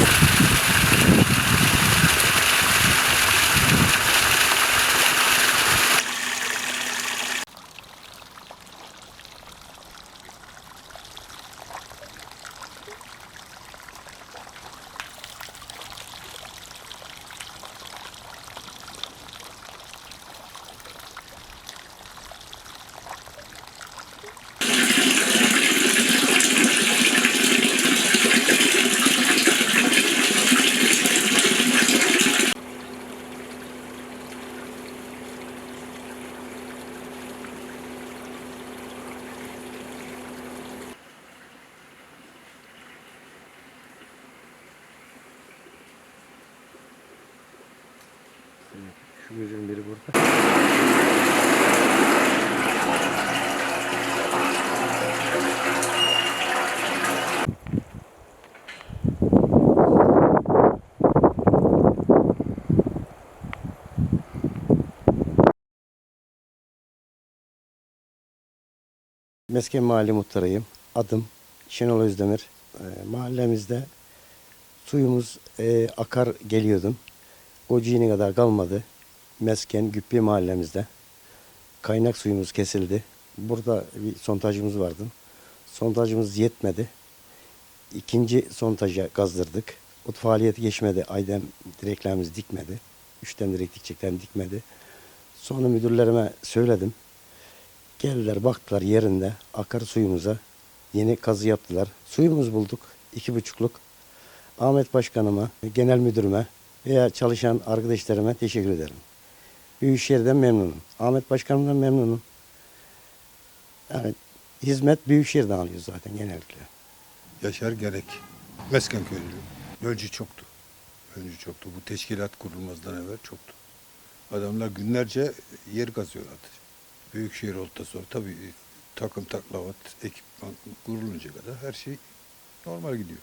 you Şu gözün biri burada. Mesken Mahalle Muhtarıyım. Adım Şenol Özdemir. Ee, mahallemizde suyumuz e, akar geliyordum. Kociyine kadar kalmadı. Mesken Güppü mahallemizde. Kaynak suyumuz kesildi. Burada bir sontajımız vardı. Sontajımız yetmedi. İkinci sontaja gazdırdık. O faaliyeti geçmedi. Aydem direklerimiz dikmedi. Üçten direk dikecekten dikmedi. Sonra müdürlerime söyledim. Geldiler baktılar yerinde akar suyumuza yeni kazı yaptılar. Suyumuz bulduk. iki buçukluk. Ahmet Başkanıma, genel müdürüme veya çalışan arkadaşlarıma teşekkür ederim. Büyükşehir'den memnunum. Ahmet Başkanımdan memnunum. Yani hizmet Büyükşehir'den alıyor zaten genellikle. Yaşar Gerek. Mesken köylü. Önce çoktu. Önce çoktu. Bu teşkilat kurulmazdan evvel çoktu. Adamlar günlerce yer kazıyorlardı. Büyükşehir olduktan sonra tabii takım taklavat, ekipman kurulunca kadar her şey normal gidiyor.